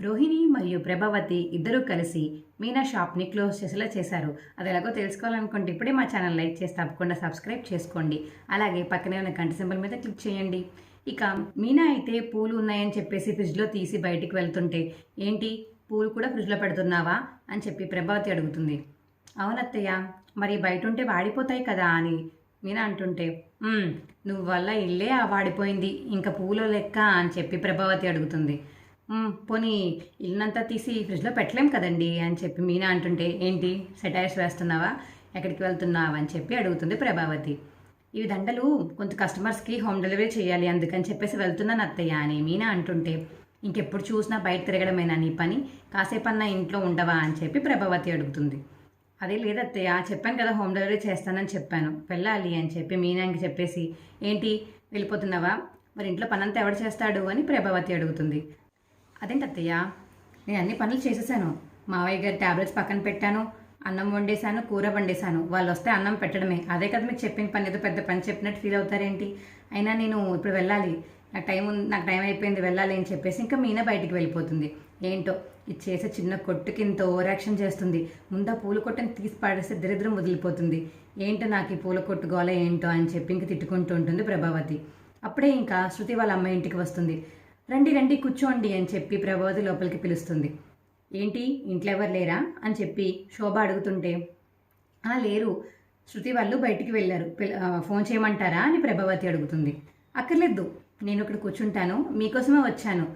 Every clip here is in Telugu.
రోహిణి మరియు ప్రభావతి ఇద్దరూ కలిసి మీనా షాప్ని క్లోజ్ చేసేలా చేశారు. అది ఎలాగో తెలుసుకోవాలనుకుంటే ఇప్పుడే మా ఛానల్ లైక్ చేసి తప్పకుండా సబ్స్క్రైబ్ చేసుకోండి. అలాగే పక్కనే ఉన్న గంట సింబల్ మీద క్లిక్ చేయండి. ఇక మీనా అయితే పూలు ఉన్నాయని చెప్పేసి ఫ్రిడ్జ్లో తీసి బయటికి వెళ్తుంటే ఏంటి? పూలు కూడా ఫ్రిడ్జ్లో పెడుతున్నావా? అని చెప్పి ప్రభావతి అడుగుతుంది. అవునత్తయ్య మరి బయట ఉంటే వాడిపోతాయి కదా అని మీనా అంటుంటే నువ్వు వల్ల ఇల్లే ఆ వాడిపోయింది ఇంకా పూలు లెక్క అని చెప్పి ప్రభావతి అడుగుతుంది. పోనీ ఇల్లంతా తీసి ఫ్రిడ్జ్లో పెట్టలేం కదండి అని చెప్పి మీనా అంటుంటే ఏంటి? సెటైర్స్ వేస్తున్నావా? ఎక్కడికి వెళ్తున్నావా? అని చెప్పి అడుగుతుంది ప్రభావతి. ఇవి దండలు కొంత కస్టమర్స్కి హోమ్ డెలివరీ చేయాలి అందుకని చెప్పేసి వెళ్తున్నాను అత్తయ్య అని మీనా అంటుంటే ఇంకెప్పుడు చూసినా బయట తిరగడమేనా నీ పని? కాసేపన్నా ఇంట్లో ఉండవా? అని చెప్పి ప్రభావతి అడుగుతుంది. అదే లేదత్తయ్య చెప్పాను కదా హోమ్ డెలివరీ చేస్తానని చెప్పాను. వెళ్ళాలి అని చెప్పి మీనాకి చెప్పేసి ఏంటి? వెళ్ళిపోతున్నావా? మరి ఇంట్లో పనంతా ఎవడు చేస్తాడు? అని ప్రభావతి అడుగుతుంది. అదేంటి అత్తయ్య నేను అన్ని పనులు చేసేసాను. మావయ్య గారి ట్యాబ్లెట్స్ పక్కన పెట్టాను అన్నం వండేశాను కూర వండేశాను. వాళ్ళు వస్తే అన్నం పెట్టడమే. అదే కదా మీకు చెప్పిన పని ఏదో పెద్ద పని చెప్పినట్టు ఫీల్ అవుతారేంటి? అయినా నేను ఇప్పుడు వెళ్ళాలి. నాకు టైం ఉంది నాకు టైం అయిపోయింది వెళ్ళాలి అని చెప్పేసి ఇంకా మీనా బయటికి వెళ్ళిపోతుంది. ఏంటో? ఇది చేసే చిన్న కొట్టుకి ఇంత ఓవరాక్షన్ చేస్తుంది. ముందా పూల కొట్టని తీసి పాడేస్తే దరిద్రం వదిలిపోతుంది. ఏంటో నాకు ఈ పూల కొట్టు గోల ఏంటో అని చెప్పి ఇంక తిట్టుకుంటూ ఉంటుంది ప్రభావతి. అప్పుడే ఇంకా శృతి వాళ్ళ అమ్మ ఇంటికి వస్తుంది. రండి రండి కూర్చోండి అని చెప్పి ప్రభావతి లోపలికి పిలుస్తుంది. ఏంటి? ఇంట్లో ఎవరు లేరా? అని చెప్పి శోభ అడుగుతుంటే "ఆ, లేరు. శృతి వాళ్ళు బయటికి వెళ్ళారు. ఫోన్ చేయమంటారా? అని ప్రభావతి అడుగుతుంది. అక్కర్లేదు. నేను ఇక్కడ కూర్చుంటాను. మీకోసమే వచ్చాను.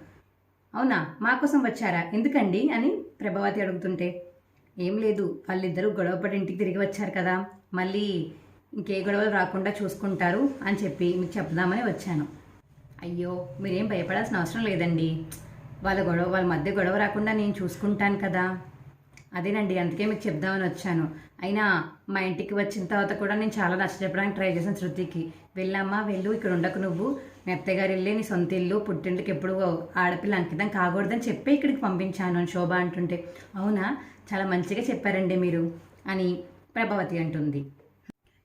అవునా? మా కోసం వచ్చారా? ఎందుకండి? అని ప్రభావతి అడుగుతుంటే ఏం లేదు. వాళ్ళిద్దరూ గొడవపడి ఇంటికి తిరిగి వచ్చారు కదా. మళ్ళీ ఇంకే గొడవలు రాకుండా చూసుకుంటారు అని చెప్పి మీకు చెప్దామని వచ్చాను. అయ్యో మీరేం భయపడాల్సిన అవసరం లేదండి. వాళ్ళ గొడవ వాళ్ళ మధ్య గొడవ రాకుండా నేను చూసుకుంటాను కదా. అదేనండి అందుకే మీకు చెప్దామని వచ్చాను. అయినా మా ఇంటికి వచ్చిన తర్వాత కూడా నేను చాలా నచ్చ చెప్పడానికి ట్రై చేశాను శృతికి. వెళ్ళమ్మా వెళ్ళు ఇక్కడ ఉండకు నువ్వు. మీ అత్తయ్య నీ సొంత ఇల్లు. పుట్టింటికి ఎప్పుడు ఆడపిల్ల అంకితం కాకూడదని చెప్పి ఇక్కడికి పంపించాను అని శోభ అంటుంటే. అవునా? చాలా మంచిగా చెప్పారండి మీరు అని ప్రభావతి అంటుంది.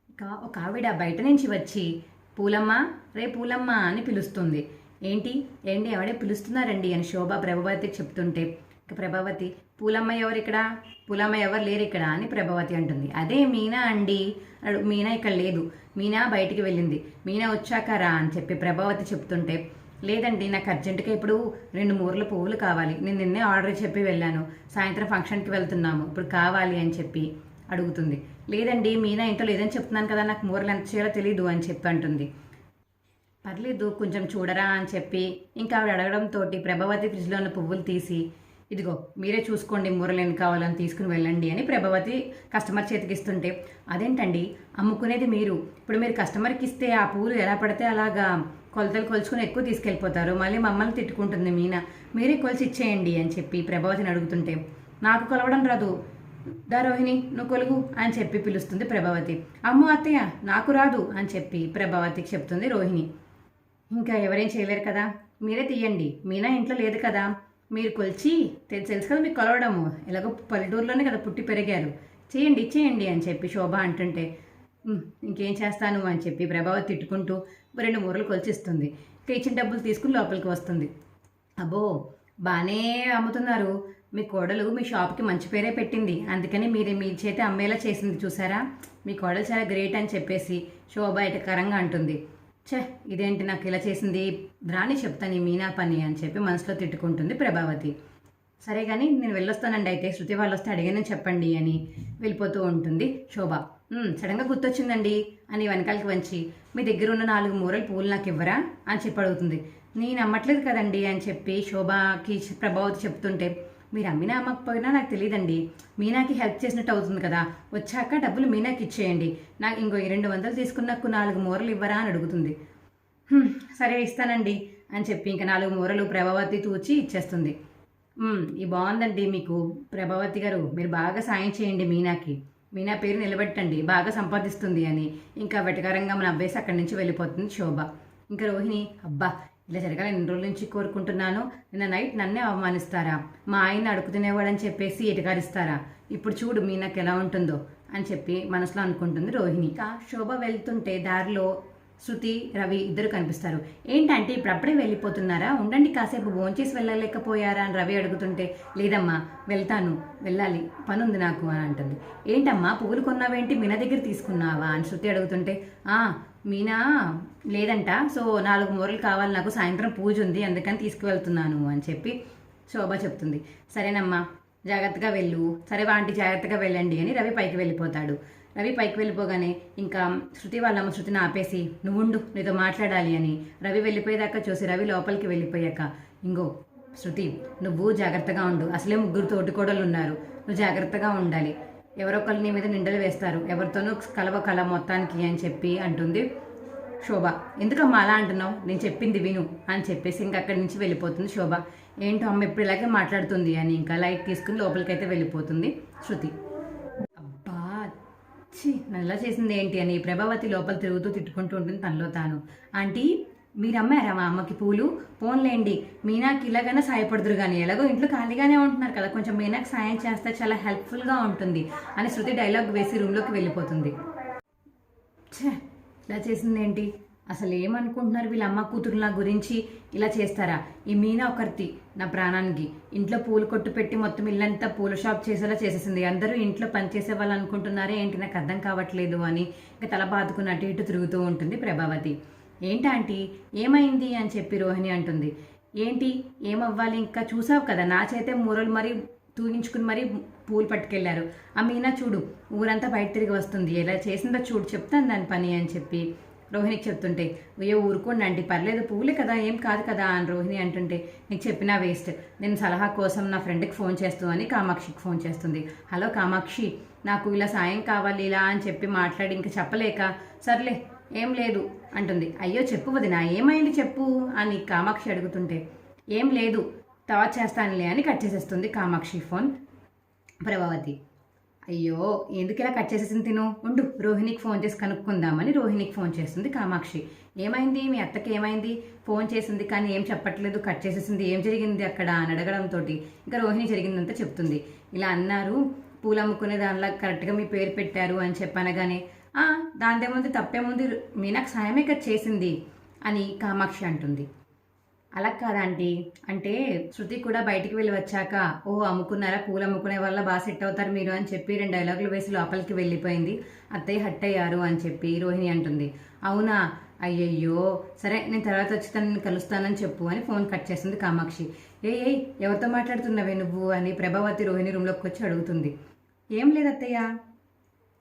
ఇక ఒక ఆవిడ బయట నుంచి వచ్చి పూలమ్మ రే పూలమ్మ అని పిలుస్తుంది. ఏంటి? ఏంటి? ఎవడే పిలుస్తున్నారండి? అని శోభ ప్రభావతి చెప్తుంటే ఇక ప్రభావతి పూలమ్మ ఎవరు ఇక్కడ పూలమ్మ ఎవరు లేరు ఇక్కడ అని ప్రభావతి అంటుంది. అదే మీనా అండి మీనా ఇక్కడ లేదు. మీనా బయటికి వెళ్ళింది. మీనా వచ్చాక రా అని చెప్పి ప్రభావతి చెప్తుంటే లేదండి నాకు అర్జెంటుగా ఇప్పుడు రెండు మూరల పువ్వులు కావాలి. నేను నిన్నే ఆర్డర్ చెప్పి వెళ్ళాను. సాయంత్రం ఫంక్షన్కి వెళ్తున్నాము. ఇప్పుడు కావాలి అని చెప్పి అడుగుతుంది. లేదండి మీనా ఇంట్లో లేదని చెప్తున్నాను కదా నాకు మూరలు ఎంత చేయాలో తెలియదు అని చెప్పి అంటుంది. పర్లేదు కొంచెం చూడరా అని చెప్పి ఇంకా ఆవిడ అడగడంతో ప్రభావతి ఫ్రిడ్జ్లో ఉన్న పువ్వులు తీసి ఇదిగో మీరే చూసుకోండి మూరలు ఎన్ని కావాలని తీసుకుని వెళ్ళండి అని ప్రభావతి కస్టమర్ చేతికి ఇస్తుంటే అదేంటండి అమ్ముకునేది మీరు. ఇప్పుడు మీరు కస్టమర్కి ఇస్తే ఆ పువ్వులు ఎలా పడితే అలాగా కొలతలు కొలుచుకుని ఎక్కువ తీసుకెళ్ళిపోతారు. మళ్ళీ మమ్మల్ని తిట్టుకుంటుంది మీనా. మీరే కొలిచి ఇచ్చేయండి అని చెప్పి ప్రభావతిని అడుగుతుంటే నాకు కొలవడం రాదు. దా రోహిణి నువ్వు కొలుగు అని చెప్పి పిలుస్తుంది ప్రభావతి. అమ్మో అత్తయ్య నాకు రాదు అని చెప్పి ప్రభావతికి చెప్తుంది రోహిణి. ఇంకా ఎవరేం చేయలేరు కదా? మీరే తీయండి. మీనా ఇంట్లో లేదు కదా? మీరు కొలిచి తెలుసు కదా మీకు కొలవడము. ఎలాగో పల్లెటూరులోనే కదా పుట్టి పెరిగారు. చేయండి చేయండి అని చెప్పి శోభ అంటుంటే ఇంకేం చేస్తాను? అని చెప్పి ప్రభావతి తిట్టుకుంటూ రెండు మూరలు కొలిచిస్తుంది. ఇక ఇచ్చిన డబ్బులు తీసుకుని లోపలికి వస్తుంది. అబ్బో బాగానే అమ్ముతున్నారు. మీ కోడలు మీ షాప్కి మంచి పేరే పెట్టింది. అందుకని మీరు మీ చేతి అమ్మేలా చేసింది చూసారా? మీ కోడలు చాలా గ్రేట్ అని చెప్పేసి శోభ ఎటకరంగా అంటుంది. ఛే ఇదేంటి నాకు ఇలా చేసింది? రాని చెప్తాను ఈ మీనా పని అని చెప్పి మనసులో తిట్టుకుంటుంది ప్రభావతి. సరే కానీ నేను వెళ్ళొస్తానండి అయితే. శృతి వాళ్ళు వస్తే అడిగానని చెప్పండి అని వెళ్ళిపోతూ ఉంటుంది శోభ. సడన్గా గుర్తొచ్చిందండి అని వెనకాలకి వంచి మీ దగ్గర ఉన్న నాలుగు మూరలు పూలు నాకు ఇవ్వరా? అని చెప్పి అడుగుతుంది. నేను అమ్మట్లేదు కదండి అని చెప్పి శోభకి ప్రభావతి చెప్తుంటే మీరు అమ్మినా అమ్మకపోయినా నాకు తెలియదండి మీనాకి హెల్ప్ చేసినట్టు అవుతుంది కదా. వచ్చాక డబ్బులు మీనాకి ఇచ్చేయండి. నాకు ఇంకో ఈ రెండు వందలు తీసుకున్నకు నాలుగు మూరలు ఇవ్వరా అని అడుగుతుంది. సరే ఇస్తానండి అని చెప్పి ఇంకా నాలుగు మూరలు ప్రభావతి తూచి ఇచ్చేస్తుంది. ఈ బాగుందండి మీకు. ప్రభావతి గారు మీరు బాగా సాయం చేయండి మీనాకి. మీనా పేరు నిలబెట్టండి. బాగా సంపాదిస్తుంది అని. ఇంకా వెటకారంగా మన అబ్బాయి అక్కడి నుంచి వెళ్ళిపోతుంది శోభ. ఇంకా రోహిణి అబ్బా ఇలా జరగాలి ఎన్ని రోజుల నుంచి కోరుకుంటున్నాను? నిన్న నైట్ నన్నే అవమానిస్తారా? మా ఆయన అడుగు తినేవాడని చెప్పేసి ఎటుగారిస్తారా? ఇప్పుడు చూడు మీ నాకు ఎలా ఉంటుందో అని చెప్పి మనసులో అనుకుంటుంది రోహిణి. ఇంకా శోభ వెళ్తుంటే దారిలో శృతి రవి ఇద్దరు కనిపిస్తారు. ఏంటంటే ఇప్పుడప్పుడే వెళ్ళిపోతున్నారా? ఉండండి కాసేపు భోంచేసి వెళ్ళలేకపోయారా అని రవి అడుగుతుంటే లేదమ్మా వెళ్తాను వెళ్ళాలి పని ఉంది నాకు అని అంటుంది. ఏంటమ్మా పువ్వులు కొన్నావేంటి? మీనా దగ్గర తీసుకున్నావా అని శృతి అడుగుతుంటే ఆ మీనా లేదంట. సో నాలుగు మూరలు కావాలి నాకు సాయంత్రం పూజ ఉంది అందుకని తీసుకువెళ్తున్నాను అని చెప్పి శోభ చెప్తుంది. సరేనమ్మా జాగ్రత్తగా వెళ్ళు. సరే వాంటి జాగ్రత్తగా వెళ్ళండి అని రవి పైకి వెళ్ళిపోతాడు. రవి పైకి వెళ్ళిపోగానే ఇంకా శృతి వాళ్ళమ్మ శృతిని ఆపేసి నువ్వుండు నీతో మాట్లాడాలి అని రవి వెళ్ళిపోయేదాకా చూసి రవి లోపలికి వెళ్ళిపోయాక ఇంగో శృతి నువ్వు జాగ్రత్తగా ఉండు. అసలే ముగ్గురు తోటికోడలు ఉన్నారు నువ్వు జాగ్రత్తగా ఉండాలి. ఎవరో నీ మీద నిండలు వేస్తారు. ఎవరితోనూ కలవ కల మొత్తానికి అని చెప్పి అంటుంది శోభ. ఎందుకమ్మా అలా అంటున్నావు? నేను చెప్పింది విను అని చెప్పేసి ఇంకా అక్కడి నుంచి వెళ్ళిపోతుంది శోభ. ఏంటో అమ్మ ఇప్పుడు ఇలాగే మాట్లాడుతుంది అని ఇంకా లైట్ తీసుకుని లోపలికైతే వెళ్ళిపోతుంది శృతి. ఛీ నల్లా చేసింది ఏంటి అని ప్రభావతి లోపల తిరుగుతూ తిట్టుకుంటూ ఉంటుంది తనలో తాను. ఆంటీ మీరు అమ్మారా మా అమ్మకి పూలు? పోన్లేండి మీనాకి ఇలాగైనా సాయపడుతురు కానీ ఎలాగో ఇంట్లో ఖాళీగానే ఉంటున్నారు కదా కొంచెం మీనాకి సాయం చేస్తే చాలా హెల్ప్ఫుల్గా ఉంటుంది అని శృతి డైలాగ్ వేసి రూమ్లోకి వెళ్ళిపోతుంది. ఛే ఇలా చేసింది ఏంటి? అసలు ఏమనుకుంటున్నారు వీళ్ళ అమ్మ కూతురు నా గురించి ఇలా చేస్తారా? ఈ మీనా ఒకరితి నా ప్రాణానికి. ఇంట్లో పూలు కొట్టు పెట్టి మొత్తం ఇల్లంతా పూల షాప్ చేసేలా చేసేసింది. అందరూ ఇంట్లో పనిచేసే వాళ్ళు అనుకుంటున్నారే ఏంటి? నాకు అర్థం కావట్లేదు అని ఇంకా తల బాదుకుని అటు ఇటు తిరుగుతూ ఉంటుంది ప్రభావతి. ఏంటి ఆంటీ? ఏమైంది అని చెప్పి రోహిణి అంటుంది. ఏంటి? ఏమవ్వాలి? ఇంకా చూసావు కదా నా చేతే మూరలు మరి తూగించుకుని మరీ పూలు పట్టుకెళ్ళారు. ఆ మీనా చూడు ఊరంతా బయట తిరిగి వస్తుంది. ఎలా చేసిందో చూడు చెప్తాను దాని పని అని చెప్పి రోహిణికి చెప్తుంటే అయ్యో ఊరుకోండి ఆంటీ పర్లేదు పూలే కదా ఏం కాదు కదా అని రోహిణి అంటుంటే నీకు చెప్పినా వేస్ట్. నేను సలహా కోసం నా ఫ్రెండ్కి ఫోన్ చేస్తూ అని కామాక్షికి ఫోన్ చేస్తుంది. హలో కామాక్షి నాకు ఇలా సాయం కావాలి ఇలా అని చెప్పి మాట్లాడి ఇంకా చెప్పలేక సర్లే ఏం లేదు అంటుంది. అయ్యో చెప్పు వదినా ఏమైంది చెప్పు అని కామాక్షి అడుగుతుంటే ఏం లేదు తర్వాత చేస్తానులే అని కట్ చేసేస్తుంది కామాక్షి ఫోన్ ప్రభావతి. అయ్యో ఎందుకు ఇలా కట్ చేసేసింది తిను? ఉండు రోహిణికి ఫోన్ చేసి కనుక్కుందామని రోహిణికి ఫోన్ చేస్తుంది కామాక్షి. ఏమైంది? మీ అత్తకి ఏమైంది? ఫోన్ చేసింది కానీ ఏం చెప్పట్లేదు కట్ చేసేసింది ఏం జరిగింది అక్కడ అని అడగడంతో ఇంకా రోహిణి జరిగిందంతా చెప్తుంది. ఇలా అన్నారు పూలు అమ్ముకునే దానిలా కరెక్ట్గా మీ పేరు పెట్టారు అని చెప్పనగానే "ఆ, దానిదేముంది తప్పేముంది మీనాకు సాయమే కదా చేసింది అని కామాక్షి అంటుంది. అలా కాదంటీ అంటే శృతి కూడా బయటికి వెళ్ళి వచ్చాక ఓ అమ్ముకున్నారా? పూలు అమ్ముకునే వల్ల బాగా సెట్ అవుతారు మీరు అని చెప్పి రెండు డైలాగులు వేసి లోపలికి వెళ్ళిపోయింది. అత్తయ్య హట్ అయ్యారు అని చెప్పి రోహిణి అంటుంది. అవునా? అయ్యయ్యో! సరే నేను తర్వాత వచ్చి తనని కలుస్తానని చెప్పు అని ఫోన్ కట్ చేస్తుంది కామాక్షి. ఏ ఏ ఎవరితో మాట్లాడుతున్నావే నువ్వు? అని ప్రభావతి రోహిణి రూమ్లోకి వచ్చి అడుగుతుంది. ఏం లేదు అత్తయ్య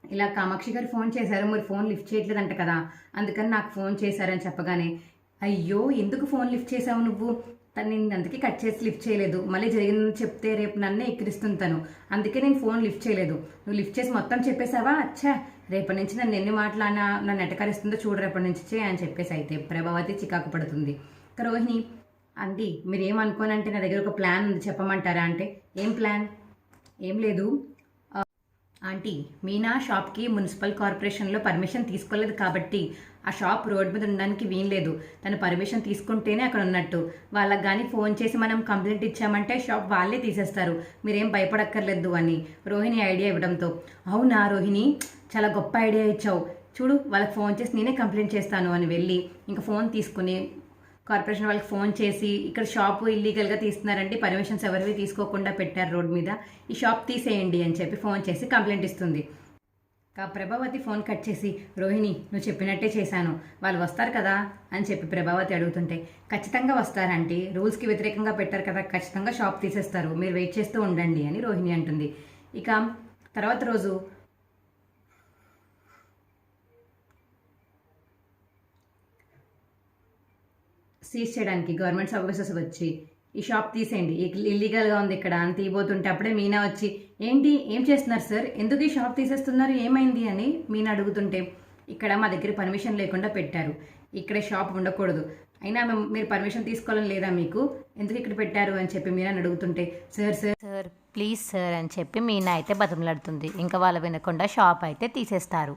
ఇలా కామాక్షి గారు ఫోన్ చేశారు. మరి ఫోన్ లిఫ్ట్ చేయట్లేదంట కదా. అందుకని నాకు ఫోన్ చేశారని చెప్పగానే అయ్యో ఎందుకు ఫోన్ లిఫ్ట్ చేసావు నువ్వు? తను నేను అందుకే కట్ చేసి లిఫ్ట్ చేయలేదు. మళ్ళీ జరిగిందని చెప్తే రేపు నన్నే ఎక్కిరిస్తుంటాను అందుకే నేను ఫోన్ లిఫ్ట్ చేయలేదు. నువ్వు లిఫ్ట్ చేసి మొత్తం చెప్పేశావా? అచ్చా రేపటి నుంచి నన్ను ఎన్ని మాట్లాడినా నన్ను ఎటకరిస్తుందో చూడు రేపటి నుంచి చేయి అని చెప్పేసి అయితే ప్రభావతి చికాకు పడుతుంది. రోహిణి అండి మీరు ఏమనుకోనంటే నా దగ్గర ఒక ప్లాన్ ఉంది. చెప్పమంటారా అంటే? ఏం ప్లాన్? ఏం లేదు. ఆంటీ మీనా షాప్కి మున్సిపల్ కార్పొరేషన్లో పర్మిషన్ తీసుకోలేదు కాబట్టి ఆ షాప్ రోడ్ మీద ఉండడానికి వీల్లేదు తను పర్మిషన్ తీసుకుంటేనే అక్కడ ఉన్నట్టు. వాళ్ళకి కానీ ఫోన్ చేసి మనం కంప్లైంట్ ఇచ్చామంటే షాప్ వాళ్ళే తీసేస్తారు. మీరేం భయపడక్కర్లేదు అని రోహిణి ఐడియా ఇవ్వడంతో. అవునా రోహిణి? చాలా గొప్ప ఐడియా ఇచ్చావు. చూడు వాళ్ళకి ఫోన్ చేసి నేనే కంప్లైంట్ చేస్తాను అని వెళ్ళి ఇంకా ఫోన్ తీసుకుని కార్పొరేషన్ వాళ్ళకి ఫోన్ చేసి ఇక్కడ షాప్ ఇల్లీగల్గా తీస్తున్నారండి పర్మిషన్స్ ఎవరివి తీసుకోకుండా పెట్టారు రోడ్ మీద. ఈ షాప్ తీసేయండి అని చెప్పి ఫోన్ చేసి కంప్లైంట్ ఇస్తుంది. ప్రభావతి ఫోన్ కట్ చేసి రోహిణి నువ్వు చెప్పినట్టే చేశాను. వాళ్ళు వస్తారు కదా? అని చెప్పి ప్రభావతి అడుగుతుంటే ఖచ్చితంగా వస్తారంటే రూల్స్కి వ్యతిరేకంగా పెట్టారు కదా. ఖచ్చితంగా షాప్ తీసేస్తారు. మీరు వెయిట్ చేస్తూ ఉండండి అని రోహిణి అంటుంది. ఇక తర్వాత రోజు సీజ్ చేయడానికి గవర్నమెంట్ సర్వీసెస్ వచ్చి ఈ షాప్ తీసేయండి. ఇల్లీగల్గా ఉంది ఇక్కడ. అని తీయబోతుంటే అప్పుడే మీనా వచ్చి ఏంటి ఏం చేస్తున్నారు సార్? ఎందుకు ఈ షాప్ తీసేస్తున్నారు? ఏమైంది అని మీను అడుగుతుంటే ఇక్కడ మా దగ్గర పర్మిషన్ లేకుండా పెట్టారు. ఇక్కడ షాప్ ఉండకూడదు. అయినా మేము మీరు పర్మిషన్ తీసుకోవాలని లేదా మీకు? ఎందుకు ఇక్కడ పెట్టారు అని చెప్పి మీనా అడుగుతుంటే sir sir. Sir please sir అని చెప్పి మీనా అయితే బతిమలాడుతుంది. ఇంకా వాళ్ళు వినకుండా షాప్ అయితే తీసేస్తారు.